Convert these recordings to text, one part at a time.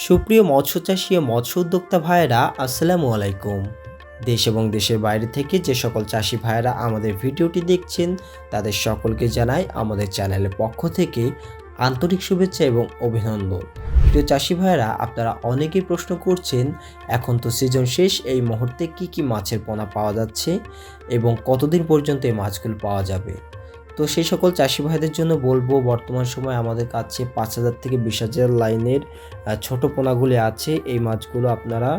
সুপ্রিয় মৎস্য চাষী ও মৎস্য উদ্যোক্তা ভাইয়েরা, আসসালামু আলাইকুম। দেশ এবং দেশের বাইরে থেকে যে সকল চাষি ভাইয়েরা আমাদের ভিডিওটি দেখছেন, তাদের সকলকে জানাই আমাদের চ্যানেলের পক্ষ থেকে আন্তরিক শুভেচ্ছা এবং অভিনন্দন। প্রিয় চাষি ভাইয়েরা, আপনারা অনেকেই প্রশ্ন করছেন, এখন তো সিজন শেষ, এই মুহূর্তে কি কি মাছের পোনা পাওয়া যাচ্ছে এবং কতদিন পর্যন্ত এই মাছগুলো পাওয়া যাবে? তো সেই সকল চাষি ভাইদের জন্য বলব, বর্তমান সময় আমাদের কাছে পাঁচ হাজার থেকে বিশ হাজার লাইনের ছোটো পোনাগুলি আছে। এই মাছগুলো আপনারা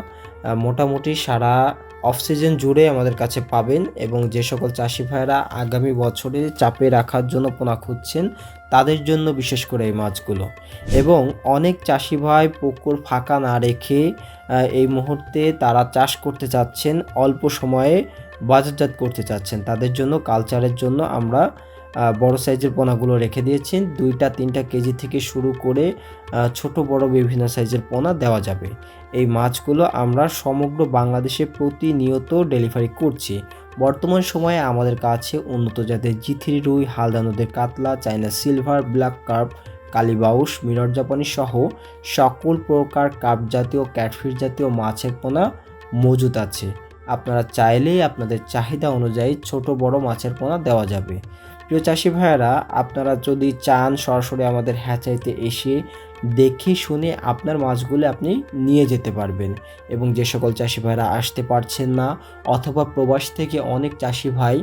মোটামুটি সারা অফ সিজন জুড়ে আমাদের কাছে পাবেন এবং যে সকল চাষি ভাইরা আগামী বছরে চাপে রাখার জন্য পোনা খুঁজছেন, তাদের জন্য বিশেষ করে এই মাছগুলো। এবং অনেক চাষি ভাই পুকুর ফাঁকা না রেখে এই মুহূর্তে তারা চাষ করতে চাচ্ছেন, অল্প সময়ে বাজারজাত করতে চাচ্ছেন। তাদের জন্য কালচারের জন্য আমরা বড় সাইজের পোনাগুলো রেখে দিয়েছেন। দুইটা, তিনটা কেজি থেকে শুরু করে ছোট, বড় বিভিন্ন সাইজের পোনা দেওয়া যাবে। এই মাছগুলো আমরা সমগ্র বাংলাদেশে প্রতিনিয়ত ডেলিভারি করছি। বর্তমান সময়ে আমাদের কাছে উন্নত জাতের জিথিরি রুই হালদা নদের কাতলা চাইনা সিলভার, ব্ল্যাক কার্প, কালীবাউস, মিরর জাপানি সহ সকল প্রকার কাপ জাতীয়, ক্যাটফিশ জাতীয় মাছের পোনা মজুদ আছে। আপনারা চাইলেই আপনাদের চাহিদা অনুযায়ী ছোট, বড় মাছের পোনা দেওয়া যাবে। প্রিয় চাষি ভাইয়েরা, আপনারা যদি চান সরাসরি আমাদের হ্যাচাইতে এসে দেখে শুনে আপনার মাছগুলো আপনি নিয়ে যেতে পারবেন এবং যে সকল চাষি ভাইরা আসতে পারছেন না অথবা প্রবাস থেকে অনেক চাষি ভাই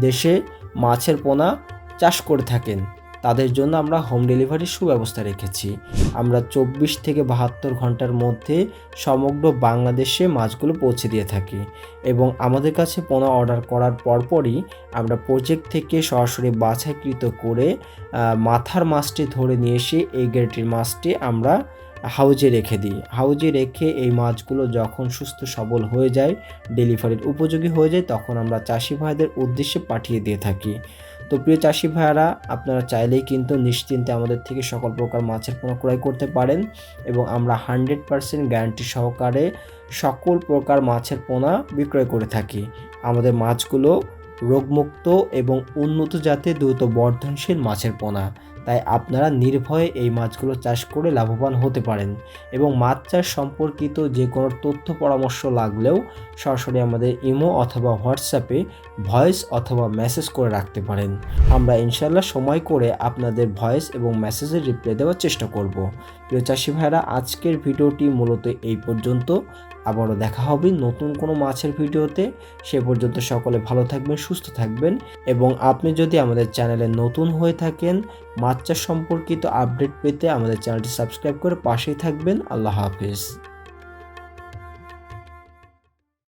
দেশে মাছের পোনা চাষ করে থাকেন তাদের জন্য আমরা হোম ডেলিভারির সুব্যবস্থা রেখেছি। আমরা চব্বিশ থেকে বাহাত্তর ঘণ্টার মধ্যে সমগ্র বাংলাদেশে মাছগুলো পৌঁছে দিয়ে থাকি এবং আমাদের কাছে পোনা অর্ডার করার পরপরই আমরা প্রজেক্ট থেকে সরাসরি বাছাইকৃত করে মাথার মাছটি ধরে নিয়ে এসে এই গ্রেটির মাছটি আমরা হাউজে রেখে দিই। হাউজে রেখে এই মাছগুলো যখন সুস্থ সবল হয়ে যায় ডেলিভারির উপযোগী হয়ে যায়, তখন আমরা চাষি ভাইদের উদ্দেশ্যে পাঠিয়ে দিয়ে থাকি। তো প্রিয় চাষি ভাইয়ারা, আপনারা চাইলেই কিন্তু নিশ্চিন্তে আমাদের থেকে সকল প্রকার মাছের পোনা ক্রয় করতে পারেন এবং আমরা হান্ড্রেড পারসেন্ট গ্যারান্টি সহকারে সকল প্রকার মাছের পোনা বিক্রয় করে থাকি। আমাদের মাছগুলো রোগমুক্ত এবং উন্নত জাতে দ্রুত বর্ধনশীল মাছের পোনা। তাই আপনারা নির্ভয়ে এই মাছগুলো চাষ করে লাভবান হতে পারেন এবং মাছ চাষ সম্পর্কিত যে কোনো তথ্য পরামর্শ লাগলেও সরাসরি আমাদের ইমো অথবা হোয়াটসঅ্যাপে ভয়েস অথবা মেসেজ করে রাখতে পারেন। আমরা ইনশাল্লাহ সময় করে আপনাদের ভয়েস এবং মেসেজের রিপ্লাই দেওয়ার চেষ্টা করব। প্রিয় চাষি ভাইরা আজকের ভিডিওটি মূলত এই পর্যন্ত। আবারও দেখা হবে নতুন কোনো মাছের ভিডিওতে। সে পর্যন্ত সকলে ভালো থাকবেন, সুস্থ থাকবেন এবং আপনি যদি আমাদের চ্যানেলে নতুন হয়ে থাকেন মাছ চাষ সম্পর্কিত আপডেট পেতে আমাদের চ্যানেলটি সাবস্ক্রাইব করে পাশেই থাকবেন। আল্লাহ হাফিজ।